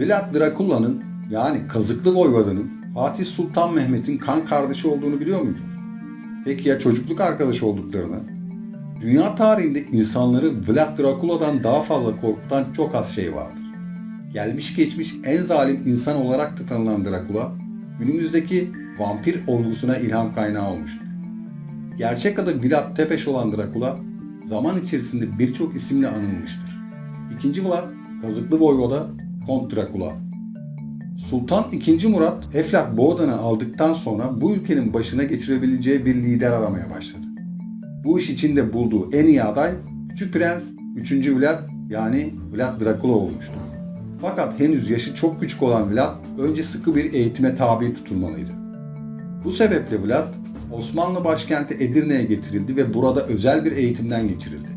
Vlad Drakula'nın yani Kazıklı Voyvoda'nın Fatih Sultan Mehmet'in kan kardeşi olduğunu biliyor muydunuz? Peki ya çocukluk arkadaşı olduklarını? Dünya tarihinde insanları Vlad Drakula'dan daha fazla korkutan çok az şey vardır. Gelmiş geçmiş en zalim insan olarak da tanınan Drakula, günümüzdeki vampir olgusuna ilham kaynağı olmuştur. Gerçek adı Vlad Tepeş olan Drakula, zaman içerisinde birçok isimle anılmıştır. İkinci Vlad, Kazıklı Voyvoda, Kont Drakula. Sultan II. Murat, Eflak Boğdan'ı aldıktan sonra bu ülkenin başına geçirebileceği bir lider aramaya başladı. Bu iş içinde bulduğu en iyi aday Küçük Prens 3. Vlad yani Vlad Drakula olmuştu. Fakat henüz yaşı çok küçük olan Vlad önce sıkı bir eğitime tabi tutulmalıydı. Bu sebeple Vlad Osmanlı başkenti Edirne'ye getirildi ve burada özel bir eğitimden geçirildi.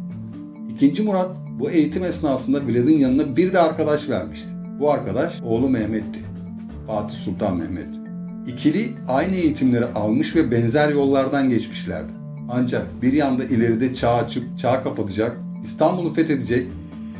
İkinci Murat bu eğitim esnasında Vlad'ın yanına bir de arkadaş vermişti. Bu arkadaş oğlu Mehmet'ti. Fatih Sultan Mehmet. İkili aynı eğitimleri almış ve benzer yollardan geçmişlerdi. Ancak bir yanda ileride çağ açıp çağ kapatacak, İstanbul'u fethedecek,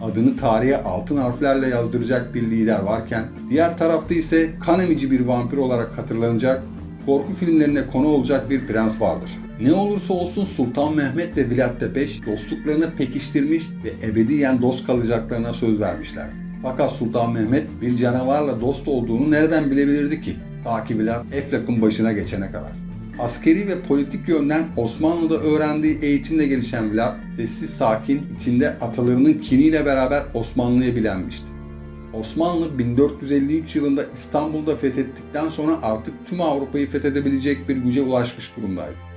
adını tarihe altın harflerle yazdıracak bir lider varken, diğer tarafta ise kan emici bir vampir olarak hatırlanacak, korku filmlerine konu olacak bir prens vardır. Ne olursa olsun Sultan Mehmet ve Vlad Tepeş dostluklarını pekiştirmiş ve ebediyen dost kalacaklarına söz vermişlerdi. Fakat Sultan Mehmet bir canavarla dost olduğunu nereden bilebilirdi ki? Ta ki Vlad Eflak'ın başına geçene kadar. Askeri ve politik yönden Osmanlı'da öğrendiği eğitimle gelişen Vlad, sessiz sakin, içinde atalarının kiniyle beraber Osmanlı'ya bilenmişti. Osmanlı 1453 yılında İstanbul'da fethettikten sonra artık tüm Avrupa'yı fethedebilecek bir güce ulaşmış durumdaydı.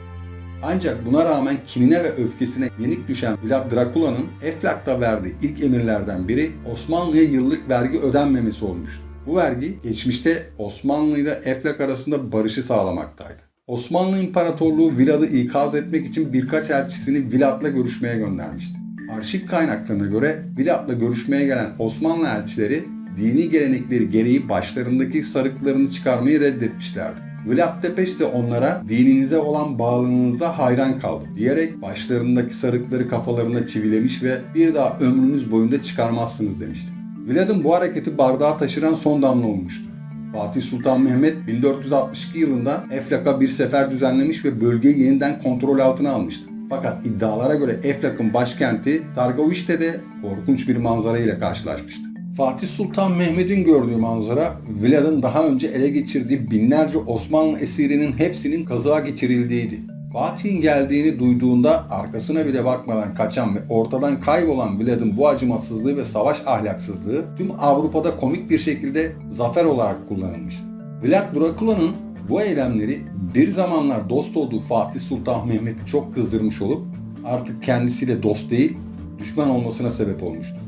Ancak buna rağmen kinine ve öfkesine yenik düşen Vlad Drakula'nın Eflak'ta verdiği ilk emirlerden biri Osmanlı'ya yıllık vergi ödenmemesi olmuştu. Bu vergi geçmişte Osmanlı ile Eflak arasında barışı sağlamaktaydı. Osmanlı İmparatorluğu Vlad'ı ikaz etmek için birkaç elçisini Vlad'la görüşmeye göndermişti. Arşiv kaynaklarına göre Vlad'la görüşmeye gelen Osmanlı elçileri dini gelenekleri gereği başlarındaki sarıklarını çıkarmayı reddetmişlerdi. Vlad Tepeş de onlara dininize olan bağlılığınıza hayran kaldım diyerek başlarındaki sarıkları kafalarına çivilemiş ve bir daha ömrünüz boyunca çıkarmazsınız demişti. Vlad'ın bu hareketi bardağa taşıran son damla olmuştu. Fatih Sultan Mehmet 1462 yılında Eflak'a bir sefer düzenlemiş ve bölgeyi yeniden kontrol altına almıştı. Fakat iddialara göre Eflak'ın başkenti Targoviş'te de korkunç bir manzara ile karşılaşmıştı. Fatih Sultan Mehmet'in gördüğü manzara, Vlad'ın daha önce ele geçirdiği binlerce Osmanlı esirinin hepsinin kazığa geçirildiğiydi. Fatih'in geldiğini duyduğunda arkasına bile bakmadan kaçan ve ortadan kaybolan Vlad'ın bu acımasızlığı ve savaş ahlaksızlığı tüm Avrupa'da komik bir şekilde zafer olarak kullanılmıştı. Vlad Drakula'nın bu eylemleri bir zamanlar dost olduğu Fatih Sultan Mehmet'i çok kızdırmış olup artık kendisiyle dost değil, düşman olmasına sebep olmuştu.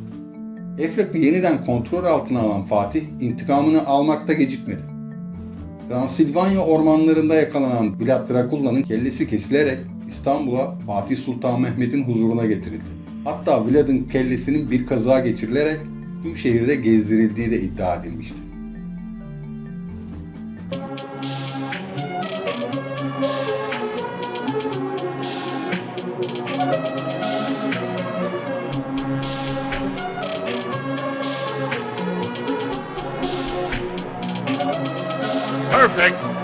Eflak'ı yeniden kontrol altına alan Fatih intikamını almakta gecikmedi. Transilvanya ormanlarında yakalanan Vlad Dracula'nın kellesi kesilerek İstanbul'a Fatih Sultan Mehmet'in huzuruna getirildi. Hatta Vlad'ın kellesinin bir kaza geçirilerek tüm şehirde gezdirildiği de iddia edilmişti. Thank you. Perfect.